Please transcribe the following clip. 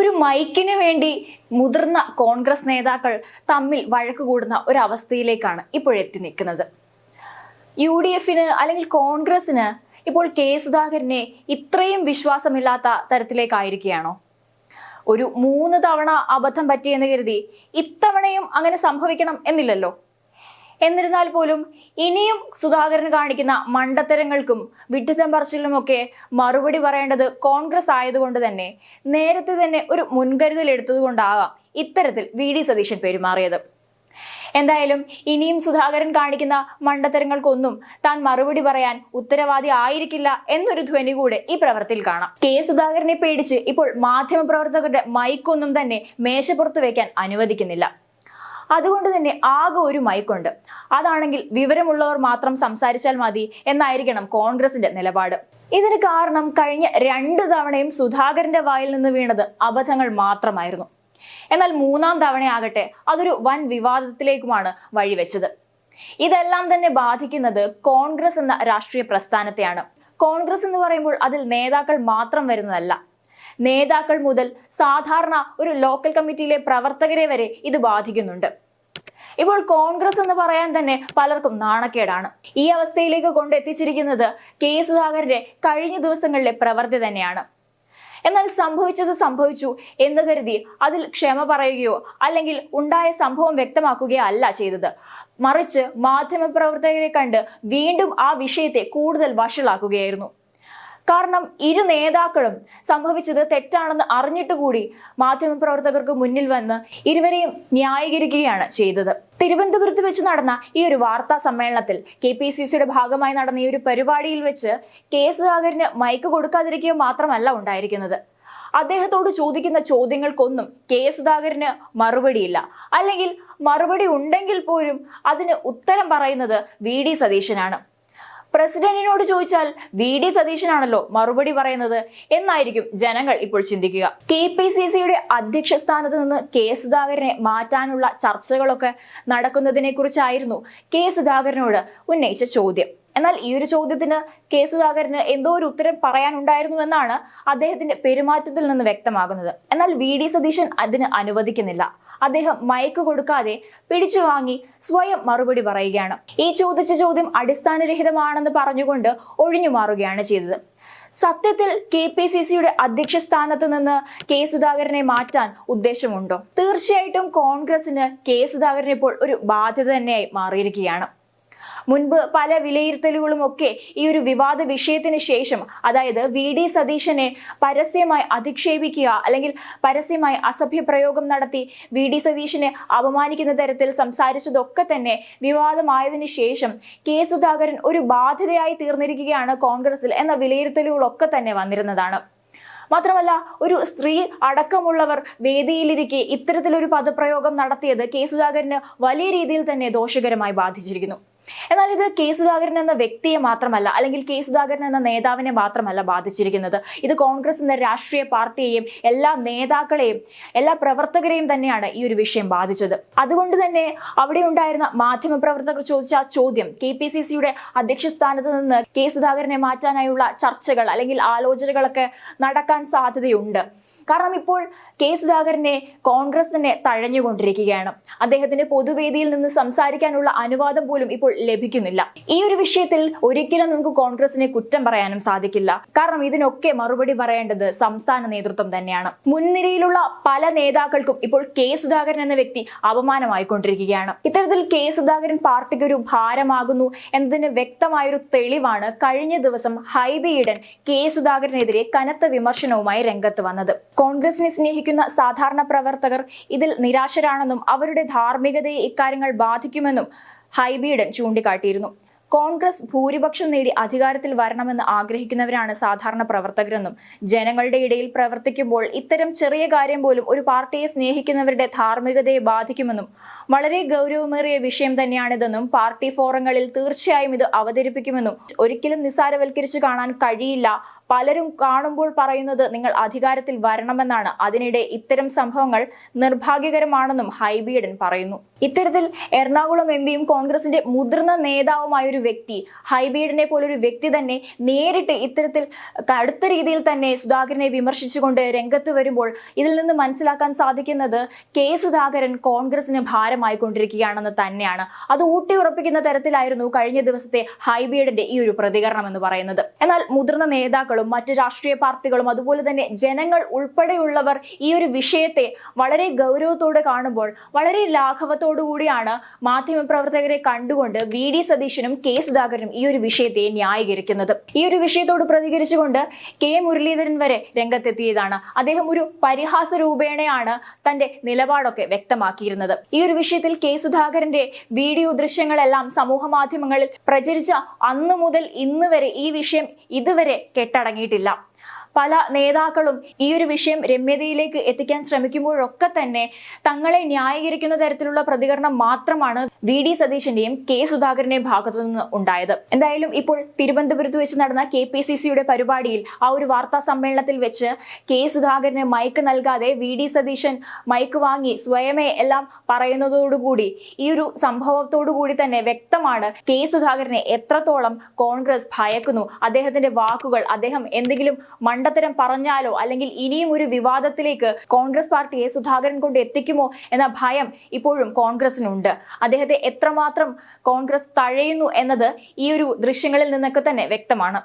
ഒരു മൈക്കിന് വേണ്ടി മുതിർന്ന കോൺഗ്രസ് നേതാക്കൾ തമ്മിൽ വഴക്ക് കൂടുന്ന ഒരു അവസ്ഥയിലേക്കാണ് ഇപ്പോഴെത്തി നിൽക്കുന്നത്. യു ഡി എഫിന് അല്ലെങ്കിൽ കോൺഗ്രസിന് ഇപ്പോൾ കെ സുധാകരനെ ഇത്രയും വിശ്വാസമില്ലാത്ത തരത്തിലേക്കായിരിക്കുകയാണോ? ഒരു മൂന്ന് തവണ അബദ്ധം പറ്റിയെന്ന് കരുതി ഇത്തവണയും അങ്ങനെ സംഭവിക്കണം എന്നില്ലല്ലോ? എന്നിരുന്നാൽ പോലും ഇനിയും സുധാകരൻ കാണിക്കുന്ന മണ്ടത്തരങ്ങൾക്കും വിഡ്ഢിത്തം പറച്ചിലുമൊക്കെ മറുപടി പറയേണ്ടത് കോൺഗ്രസ് ആയതുകൊണ്ട് തന്നെ നേരത്തെ തന്നെ ഒരു മുൻകരുതൽ എടുത്തതുകൊണ്ടാകാം ഇത്തരത്തിൽ വി ഡി സതീശൻ പെരുമാറിയത്. എന്തായാലും ഇനിയും സുധാകരൻ കാണിക്കുന്ന മണ്ടത്തരങ്ങൾക്കൊന്നും താൻ മറുപടി പറയാൻ ഉത്തരവാദി ആയിരിക്കില്ല എന്നൊരു ധ്വനി കൂടെ ഈ പ്രവർത്തിയിൽ കാണാം. കെ സുധാകരനെ പേടിച്ച് ഇപ്പോൾ മാധ്യമപ്രവർത്തകരുടെ മൈക്കൊന്നും തന്നെ മേശപ്പുറത്ത് വയ്ക്കാൻ അനുവദിക്കുന്നില്ല. അതുകൊണ്ട് തന്നെ ആകെ ഒരു മൈക്കുണ്ട് അതാണെങ്കിൽ വിവരമുള്ളവർ മാത്രം സംസാരിച്ചാൽ മതി എന്നായിരിക്കണം കോൺഗ്രസിന്റെ നിലപാട്. ഇതിന് കാരണം കഴിഞ്ഞ രണ്ട് തവണയും സുധാകരന്റെ വായിൽ നിന്ന് വീണത് അബദ്ധങ്ങൾ മാത്രമായിരുന്നു. എന്നാൽ മൂന്നാം തവണയാകട്ടെ അതൊരു വൻ വിവാദത്തിലേക്കുമാണ് വഴിവെച്ചത്. ഇതെല്ലാം തന്നെ ബാധിക്കുന്നത് കോൺഗ്രസ് എന്ന രാഷ്ട്രീയ പ്രസ്ഥാനത്തെയാണ്. കോൺഗ്രസ് എന്ന് പറയുമ്പോൾ അതിൽ നേതാക്കൾ മാത്രം വരുന്നതല്ല. നേതാക്കൾ മുതൽ സാധാരണ ഒരു ലോക്കൽ കമ്മിറ്റിയിലെ പ്രവർത്തകരെ വരെ ഇത് ബാധിക്കുന്നുണ്ട്. ഇപ്പോൾ കോൺഗ്രസ് എന്ന് പറയാൻ തന്നെ പലർക്കും നാണക്കേടാണ്. ഈ അവസ്ഥയിലേക്ക് കൊണ്ടെത്തിച്ചിരിക്കുന്നത് കെ. സുധാകരന്റെ കഴിഞ്ഞ ദിവസങ്ങളിലെ പ്രവൃത്തി തന്നെയാണ്. എന്നാൽ സംഭവിച്ചത് സംഭവിച്ചു എന്ന് കരുതി അതിൽ ക്ഷമ പറയുകയോ അല്ലെങ്കിൽ ഉണ്ടായ സംഭവം വ്യക്തമാക്കുകയോ അല്ല ചെയ്തത്. മറിച്ച് മാധ്യമപ്രവർത്തകരെ കണ്ട് വീണ്ടും ആ വിഷയത്തെ കൂടുതൽ വഷളാക്കുകയായിരുന്നു. കാരണം ഇരു നേതാക്കളും സംഭവിച്ചത് തെറ്റാണെന്ന് അറിഞ്ഞിട്ട് കൂടി മാധ്യമപ്രവർത്തകർക്ക് മുന്നിൽ വന്ന് ഇരുവരെയും ന്യായീകരിക്കുകയാണ് ചെയ്തത്. തിരുവനന്തപുരത്ത് വെച്ച് നടന്ന ഈ ഒരു വാർത്താ സമ്മേളനത്തിൽ കെ പി സി സിയുടെ ഭാഗമായി നടന്ന ഈ ഒരു പരിപാടിയിൽ വെച്ച് കെ സുധാകരന് മൈക്ക് കൊടുക്കാതിരിക്കുക മാത്രമല്ല ഉണ്ടായിരിക്കുന്നത്. അദ്ദേഹത്തോട് ചോദിക്കുന്ന ചോദ്യങ്ങൾക്കൊന്നും കെ സുധാകരന് മറുപടിയില്ല. അല്ലെങ്കിൽ മറുപടി ഉണ്ടെങ്കിൽ പോലും അതിന് ഉത്തരം പറയുന്നത് വി ഡി സതീശനാണ്. പ്രസിഡന്റിനോട് ചോദിച്ചാൽ വി ഡി സതീശനാണല്ലോ മറുപടി പറയുന്നത് എന്നായിരിക്കും ജനങ്ങൾ ഇപ്പോൾ ചിന്തിക്കുക. കെ പി സി സിയുടെ അധ്യക്ഷ സ്ഥാനത്ത് നിന്ന് കെ സുധാകരനെ മാറ്റാനുള്ള ചർച്ചകളൊക്കെ നടക്കുന്നതിനെ കുറിച്ചായിരുന്നു കെ സുധാകരനോട് ഉന്നയിച്ച ചോദ്യം. എന്നാൽ ഈ ഒരു ചോദ്യത്തിന് കെ സുധാകരന് എന്തോ ഒരു ഉത്തരം പറയാനുണ്ടായിരുന്നു എന്നാണ് അദ്ദേഹത്തിന്റെ പെരുമാറ്റത്തിൽ നിന്ന് വ്യക്തമാകുന്നത്. എന്നാൽ വി ഡി സതീശൻ അതിന് അനുവദിക്കുന്നില്ല. അദ്ദേഹം മയക്ക് കൊടുക്കാതെ പിടിച്ചു വാങ്ങി സ്വയം മറുപടി പറയുകയാണ്. ഈ ചോദിച്ച ചോദ്യം അടിസ്ഥാനരഹിതമാണെന്ന് പറഞ്ഞുകൊണ്ട് ഒഴിഞ്ഞു മാറുകയാണ് ചെയ്തത്. സത്യത്തിൽ കെ പി സി സിയുടെ അധ്യക്ഷ സ്ഥാനത്ത് നിന്ന് കെ സുധാകരനെ മാറ്റാൻ ഉദ്ദേശമുണ്ടോ? തീർച്ചയായിട്ടും കോൺഗ്രസിന് കെ സുധാകരൻ ഇപ്പോൾ ഒരു ബാധ്യത തന്നെയായി മാറിയിരിക്കുകയാണ്. മുൻപ് പല വിലയിരുത്തലുകളും ഒക്കെ ഈ ഒരു വിവാദ വിഷയത്തിന് ശേഷം അതായത് വി ഡി സതീശനെ പരസ്യമായി അധിക്ഷേപിക്കുക അല്ലെങ്കിൽ പരസ്യമായി അസഭ്യപ്രയോഗം നടത്തി വി ഡി സതീശനെ അപമാനിക്കുന്ന തരത്തിൽ സംസാരിച്ചതൊക്കെ തന്നെ വിവാദമായതിനു ശേഷം കെ സുധാകരൻ ഒരു ബാധ്യതയായി തീർന്നിരിക്കുകയാണ് കോൺഗ്രസിൽ എന്ന വിലയിരുത്തലുകളൊക്കെ തന്നെ വന്നിരുന്നതാണ്. മാത്രമല്ല ഒരു സ്ത്രീ അടക്കമുള്ളവർ വേദിയിലിരിക്കെ ഇത്തരത്തിലൊരു പദപ്രയോഗം നടത്തിയത് കെ സുധാകരന് വലിയ രീതിയിൽ തന്നെ ദോഷകരമായി ബാധിച്ചിരിക്കുന്നു. എന്നാൽ ഇത് കെ സുധാകരൻ എന്ന വ്യക്തിയെ മാത്രമല്ല അല്ലെങ്കിൽ കെ സുധാകരൻ എന്ന നേതാവിനെ മാത്രമല്ല ബാധിച്ചിരിക്കുന്നത്. ഇത് കോൺഗ്രസ് എന്ന രാഷ്ട്രീയ പാർട്ടിയെയും എല്ലാ നേതാക്കളെയും എല്ലാ പ്രവർത്തകരെയും തന്നെയാണ് ഈ ഒരു വിഷയം ബാധിച്ചത്. അതുകൊണ്ട് തന്നെ അവിടെ ഉണ്ടായിരുന്ന മാധ്യമ പ്രവർത്തകർ ചോദിച്ച ആ ചോദ്യം കെ പി സി സിയുടെ അധ്യക്ഷ സ്ഥാനത്ത് നിന്ന് കെ സുധാകരനെ മാറ്റാനായുള്ള ചർച്ചകൾ അല്ലെങ്കിൽ ആലോചനകളൊക്കെ നടക്കാൻ സാധ്യതയുണ്ട്. കാരണം ഇപ്പോൾ കെ സുധാകരനെ കോൺഗ്രസിനെ തഴഞ്ഞുകൊണ്ടിരിക്കുകയാണ്. അദ്ദേഹത്തിന് പൊതുവേദിയിൽ നിന്ന് സംസാരിക്കാനുള്ള അനുവാദം പോലും ഇപ്പോൾ ലഭിക്കുന്നില്ല. ഈ ഒരു വിഷയത്തിൽ ഒരിക്കലും നമുക്ക് കോൺഗ്രസിനെ കുറ്റം പറയാനും സാധിക്കില്ല. കാരണം ഇതിനൊക്കെ മറുപടി പറയേണ്ടത് സംസ്ഥാന നേതൃത്വം തന്നെയാണ്. മുൻനിരയിലുള്ള പല നേതാക്കൾക്കും ഇപ്പോൾ കെ സുധാകരൻ എന്ന വ്യക്തി അപമാനമായിക്കൊണ്ടിരിക്കുകയാണ്. ഇത്തരത്തിൽ കെ സുധാകരൻ പാർട്ടിക്ക് ഒരു ഭാരമാകുന്നു എന്നതിന് വ്യക്തമായൊരു തെളിവാണ് കഴിഞ്ഞ ദിവസം ഹൈബി കെ സുധാകരനെതിരെ കനത്ത വിമർശനവുമായി രംഗത്ത് വന്നത്. കോൺഗ്രസിനെ സ്നേഹിക്കുന്ന സാധാരണ പ്രവർത്തകർ ഇതിൽ നിരാശരാണെന്നും അവരുടെ ധാർമ്മികതയെ ഇക്കാര്യങ്ങൾ ബാധിക്കുമെന്നും ഹൈബീഡൻ ചൂണ്ടിക്കാട്ടിയിരുന്നു. കോൺഗ്രസ് ഭൂരിപക്ഷം നേടി അധികാരത്തിൽ വരണമെന്ന് ആഗ്രഹിക്കുന്നവരാണ് സാധാരണ പ്രവർത്തകരെന്നും ജനങ്ങളുടെ ഇടയിൽ പ്രവർത്തിക്കുമ്പോൾ ഇത്തരം ചെറിയ കാര്യം പോലും ഒരു പാർട്ടിയെ സ്നേഹിക്കുന്നവരുടെ ധാർമ്മികതയെ ബാധിക്കുമെന്നും വളരെ ഗൗരവമേറിയ വിഷയം തന്നെയാണിതെന്നും പാർട്ടി ഫോറങ്ങളിൽ തീർച്ചയായും ഇത് അവതരിപ്പിക്കുമെന്നും ഒരിക്കലും നിസ്സാരവൽക്കരിച്ചു കാണാൻ കഴിയില്ല. പലരും കാണുമ്പോൾ പറയുന്നത് നിങ്ങൾ അധികാരത്തിൽ വരണമെന്നാണ്. അതിനിടെ ഇത്തരം സംഭവങ്ങൾ നിർഭാഗ്യകരമാണെന്നും ഹൈബീഡൻ പറയുന്നു. ഇത്തരത്തിൽ എറണാകുളം എം പിയും കോൺഗ്രസിന്റെ മുതിർന്ന നേതാവുമായ ഒരു വ്യക്തി ഹൈബീഡിനെ പോലൊരു വ്യക്തി തന്നെ നേരിട്ട് ഇത്തരത്തിൽ കടുത്ത രീതിയിൽ തന്നെ സുധാകരനെ വിമർശിച്ചുകൊണ്ട് രംഗത്ത് വരുമ്പോൾ ഇതിൽ നിന്ന് മനസ്സിലാക്കാൻ സാധിക്കുന്നത് കെ സുധാകരൻ കോൺഗ്രസിന് ഭാരമായി കൊണ്ടിരിക്കുകയാണെന്ന് തന്നെയാണ്. അത് ഊട്ടിയുറപ്പിക്കുന്ന തരത്തിലായിരുന്നു കഴിഞ്ഞ ദിവസത്തെ ഹൈബീഡിന്റെ ഈ ഒരു പ്രതികരണം എന്ന് പറയുന്നത്. എന്നാൽ മുതിർന്ന നേതാക്കളും മറ്റ് രാഷ്ട്രീയ പാർട്ടികളും അതുപോലെ തന്നെ ജനങ്ങൾ ഉൾപ്പെടെയുള്ളവർ ഈ ഒരു വിഷയത്തെ വളരെ ഗൗരവത്തോടെ കാണുമ്പോൾ വളരെ ലാഘവത്തോടു കൂടിയാണ് മാധ്യമപ്രവർത്തകരെ കണ്ടുകൊണ്ട് വി ഡി സതീശനും കെ സുധാകരനും ഈ ഒരു വിഷയത്തെ ന്യായീകരിക്കുന്നത്. ഈ ഒരു വിഷയത്തോട് പ്രതികരിച്ചുകൊണ്ട് കെ മുരളീധരൻ വരെ രംഗത്തെത്തിയതാണ്. അദ്ദേഹം ഒരു പരിഹാസ രൂപേണയാണ് തന്റെ നിലപാടൊക്കെ വ്യക്തമാക്കിയിരുന്നത്. ഈ ഒരു വിഷയത്തിൽ കെ സുധാകരന്റെ വീഡിയോ ദൃശ്യങ്ങളെല്ലാം സമൂഹ മാധ്യമങ്ങളിൽ പ്രചരിച്ച അന്നു മുതൽ ഇന്ന് വരെ ഈ വിഷയം ഇതുവരെ കെട്ടടങ്ങിയിട്ടില്ല. പല നേതാക്കളും ഈ ഒരു വിഷയം രമ്യതയിലേക്ക് എത്തിക്കാൻ ശ്രമിക്കുമ്പോഴൊക്കെ തന്നെ തങ്ങളെ ന്യായീകരിക്കുന്ന തരത്തിലുള്ള പ്രതികരണം മാത്രമാണ് വി ഡി സതീശന്റെയും കെ സുധാകരന്റെയും ഭാഗത്തു നിന്ന് ഉണ്ടായത്. എന്തായാലും ഇപ്പോൾ തിരുവനന്തപുരത്ത് വെച്ച് നടന്ന കെ പി സി സിയുടെ പരിപാടിയിൽ ആ ഒരു വാർത്താ സമ്മേളനത്തിൽ വെച്ച് കെ സുധാകരന് മൈക്ക് നൽകാതെ വി ഡി സതീശൻ മൈക്ക് വാങ്ങി സ്വയമേ എല്ലാം പറയുന്നതോടുകൂടി ഈ ഒരു സംഭവത്തോടുകൂടി തന്നെ വ്യക്തമാണ് കെ സുധാകരനെ എത്രത്തോളം കോൺഗ്രസ് ഭയക്കുന്നു അദ്ദേഹത്തിന്റെ വാക്കുകൾ അദ്ദേഹം എന്തെങ്കിലും മണ്ടത്തരം പറഞ്ഞാലോ? അല്ലെങ്കിൽ ഇനിയും ഒരു വിവാദത്തിലേക്ക് കോൺഗ്രസ് പാർട്ടിയെ സുധാകരൻ കൊണ്ട് എത്തിക്കുമോ എന്ന ഭയം ഇപ്പോഴും കോൺഗ്രസിനുണ്ട്. അദ്ദേഹത്തെ എത്രമാത്രം കോൺഗ്രസ് തഴയുന്നു എന്നത് ഈ ഒരു ദൃശ്യങ്ങളിൽ നിന്നൊക്കെ തന്നെ വ്യക്തമാണ്.